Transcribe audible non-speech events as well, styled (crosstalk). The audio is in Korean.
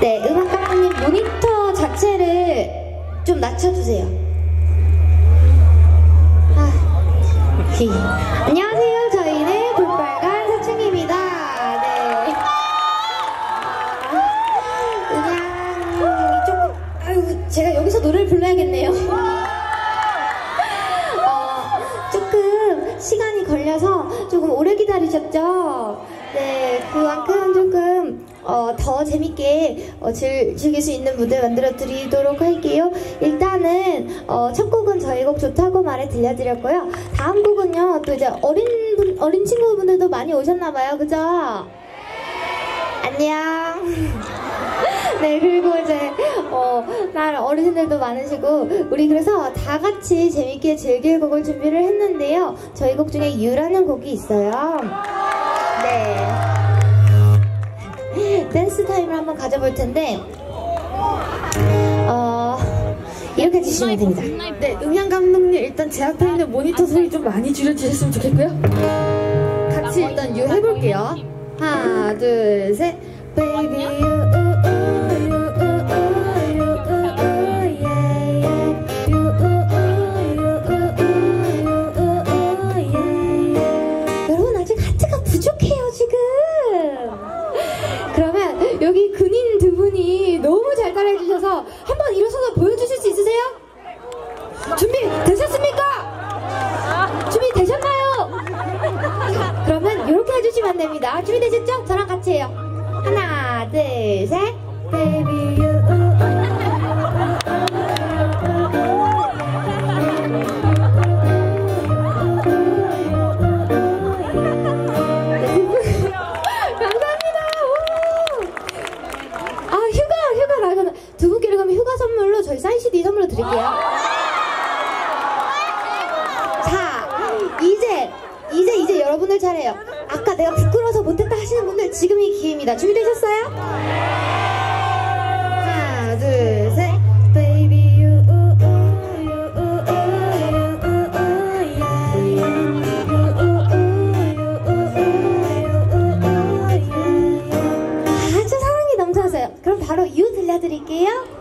네, 음악 감독님 모니터 자체를 좀 낮춰주세요. 아, 히. 안녕하세요. 저희는 볼빨간 사춘기입니다. 네. 아, 그냥 조금, 아유, 제가 여기서 노래를 불러야겠네요. 어, 조금 시간이 걸려서 조금 오래 기다리셨죠? 네, 그만큼 조금 어, 더 재밌게 어, 즐, 즐길 수 있는 무대 만들어 드리도록 할게요. 일단은 어, 첫 곡은 저희 곡 좋다고 말해 들려드렸고요. 다음 곡은요, 또 이제 어린 분, 어린 친구분들도 많이 오셨나봐요. 그죠? 안녕. (laughs) 네, 그리고 이제, 어, 날 어르신들도 많으시고, 우리 그래서 다 같이 재밌게 즐길 곡을 준비를 했는데요. 저희 곡 중에 유라는 곡이 있어요. 네. 댄스 타임을 한번 가져볼 텐데, 어, 이렇게 해주시면 됩니다. 네, 음향 감독님 일단 제작돼 있는 모니터 소리 좀 많이 줄여주셨으면 좋겠고요. 같이 일단 유 해볼게요. 하나, 둘, 셋. Baby, 여기 근인 두 분이 너무 잘 따라해 주셔서 한번 일어서서 보여주실 수 있으세요? 준비 되셨습니까? 준비 되셨나요? 자, 그러면 이렇게 해주시면 안 됩니다 준비 되셨죠? 저랑 같이 해요 하나 둘 셋 저희 사인 CD 선물로 드릴게요. 자, 이제 이제 이제 여러분들 차례예요. 아까 내가 부끄러워서 못했다 하시는 분들 지금이 기회입니다. 준비되셨어요? 하나, 둘, 셋. 사랑이 넘쳐서요. 그럼 바로 유 들려드릴게요.